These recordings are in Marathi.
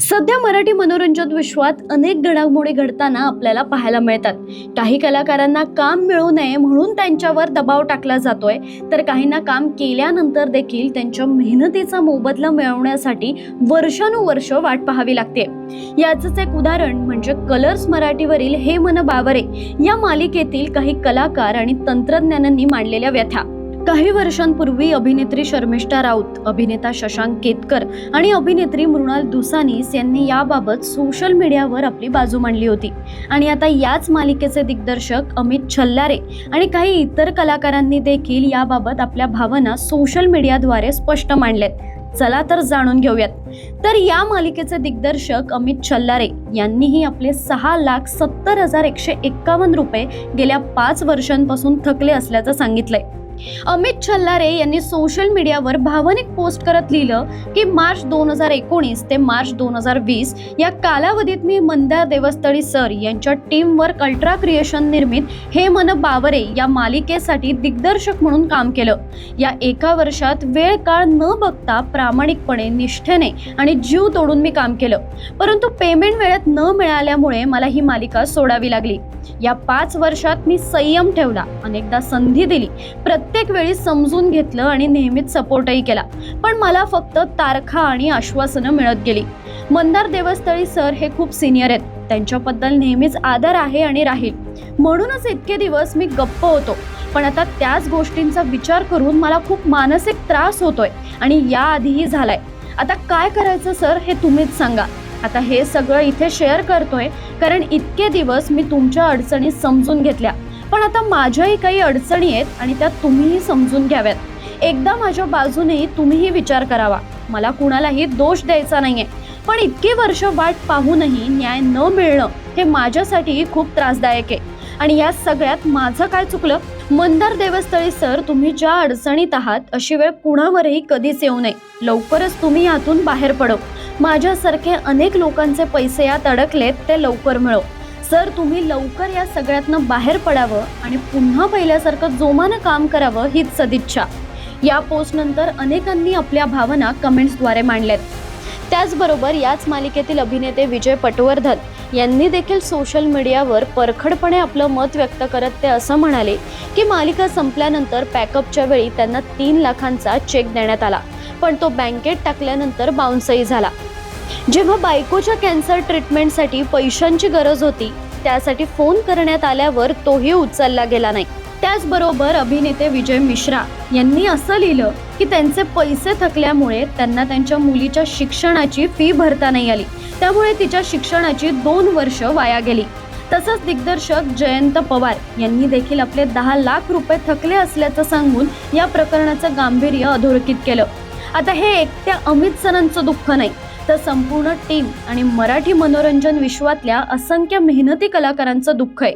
सध्या मराठी मनोरंजन विश्वात अनेक घडामोडी घडताना आपल्याला पाहायला मिळतात. काही कलाकारांना काम मिळू नये म्हणून त्यांच्यावर दबाव टाकला जातोय. तर काहींना काम केल्यानंतर देखील त्यांच्या मेहनतीचा मोबदला मिळवण्यासाठी वर्षानुवर्ष वाट पाहावी लागते. याचंच एक उदाहरण म्हणजे कलर्स मराठीवरील हे मन बावरे या मालिकेतील काही कलाकार आणि तंत्रज्ञानांनी मांडलेल्या व्यथा. काही वर्षांपूर्वी अभिनेत्री शर्मिष्ठा राऊत अभिनेता शशांक केतकर आणि अभिनेत्री मृणाल दुसानीस यांनी याबाबत सोशल मीडियावर आपली बाजू मांडली होती. आणि आता याच मालिकेचे दिग्दर्शक अमित छल्लारे आणि काही इतर कलाकारांनी देखील याबाबत आपल्या भावना सोशल मीडियाद्वारे स्पष्ट मांडल्यात. चला तर जाणून घेऊयात. तर या मालिकेचे दिग्दर्शक अमित छल्लारे यांनीही आपले सहा लाख सत्तर हजार एकशे एक्कावन्न रुपये गेल्या पाच वर्षांपासून थकले असल्याचं सांगितलंय. अमित छल्लारे यांनी सोशल मीडियावर भावनिक पोस्ट करत लिहिलं की मार्च दोन हजार एकोणीस ते मार्च दोन हजार वीस या कालावधीत मी मंदार देवस्थळी सर यांच्या टीमवर्क अल्ट्रा क्रिएशन निर्मित हे मन बावरे या मालिकेसाठी दिग्दर्शक म्हणून काम केलं. या एका वर्षात वेळ काळ न बघता प्रामाणिकपणे निष्ठेने आणि जीव तोडून मी काम केलं. परंतु पेमेंट वेळेत न मिळाल्यामुळे मला ही मालिका सोडावी लागली. या पाच वर्षात मी संयम ठेवला अनेकदा संधी दिली. प्रत्येक प्रत्येक वेळी समजून घेतलं आणि नेहमीच सपोर्टही केला. पण मला फक्त तारखा आणि आश्वासनं मिळत गेली. मंदार देवस्थळी सर हे खूप सिनियर आहेत. त्यांच्याबद्दल नेहमीच आदर आहे आणि राहील. म्हणूनच इतके दिवस मी गप्प होतो. पण आता त्याच गोष्टींचा विचार करून मला खूप मानसिक त्रास होतोय आणि याआधीही झालाय. आता काय करायचं सर हे तुम्हीच सांगा. आता हे सगळं इथे शेअर करतोय कारण इतके दिवस मी तुमच्या अडचणी समजून घेतल्या. पण आता माझ्याही काही अडचणी आहेत आणि त्या तुम्हीही समजून घ्याव्यात. एकदा माझ्या बाजूनेही तुम्हीही विचार करावा. मला कुणालाही दोष द्यायचा नाहीये. पण इतकी वर्ष वाट पाहूनही न्याय न मिळणं हे माझ्यासाठी खूप त्रासदायक आहे. आणि या सगळ्यात माझं काय चुकलं? मंदार देवस्थळी सर तुम्ही ज्या अडचणीत आहात अशी वेळ कुणावरही कधीच येऊ नये. लवकरच तुम्ही यातून बाहेर पडो. माझ्यासारखे अनेक लोकांचे पैसे यात अडकलेत ते लवकर मिळव सर तुम्ही लवकर या सगळ्यातनं बाहेर पडावं आणि पुन्हा पहिल्यासारखं जोमानं काम करावं हीच सदिच्छा. या पोस्टनंतर अनेकांनी आपल्या भावना कमेंट्सद्वारे मांडल्यात. त्याचबरोबर याच मालिकेतील अभिनेते विजय पटवर्धन यांनी देखील सोशल मीडियावर परखडपणे आपलं मत व्यक्त करत ते असं म्हणाले की मालिका संपल्यानंतर पॅकअपच्या वेळी त्यांना तीन लाखांचा चेक देण्यात आला. पण तो बँकेत टाकल्यानंतर बाउन्सही झाला. जेव्हा बायकोच्या कॅन्सर ट्रीटमेंटसाठी पैशांची गरज होती त्यासाठी फोन करण्यात आल्यावर तोही उचलला गेला नाही. त्याचबरोबर अभिनेते विजय मिश्रा यांनी असं लिहिलं की त्यांचे पैसे थकल्यामुळे त्यांना त्यांच्या मुलीच्या शिक्षणाची फी भरता नाही आली. त्यामुळे तिच्या शिक्षणाची दोन वर्ष वाया गेली. तसंच दिग्दर्शक जयंत पवार यांनी देखील आपले दहा लाख रुपये थकले असल्याचं सांगून या प्रकरणाचं गांभीर्य अधोरेखित केलं. आता हे एकट्या अमित सरांचं दुःख नाही. तर संपूर्ण टीम आणि मराठी मनोरंजन विश्वातल्या असंख्य मेहनती कलाकारांचं दुःख आहे.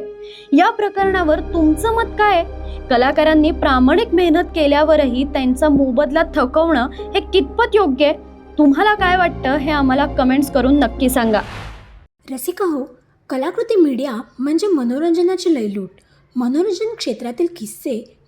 या प्रकरणावर तुमचं मत काय आहे? कलाकारांनी प्रामाणिक मेहनत केल्यावरही त्यांचा मोबदला थकवणं हे कितपत योग्य आहे? तुम्हाला काय वाटतं हे आम्हाला कमेंट्स करून नक्की सांगा. रसिका हो कलाकृती मीडिया म्हणजे मनोरंजनाची लयलूट. मनोरंजन क्षेत्रातील किस्से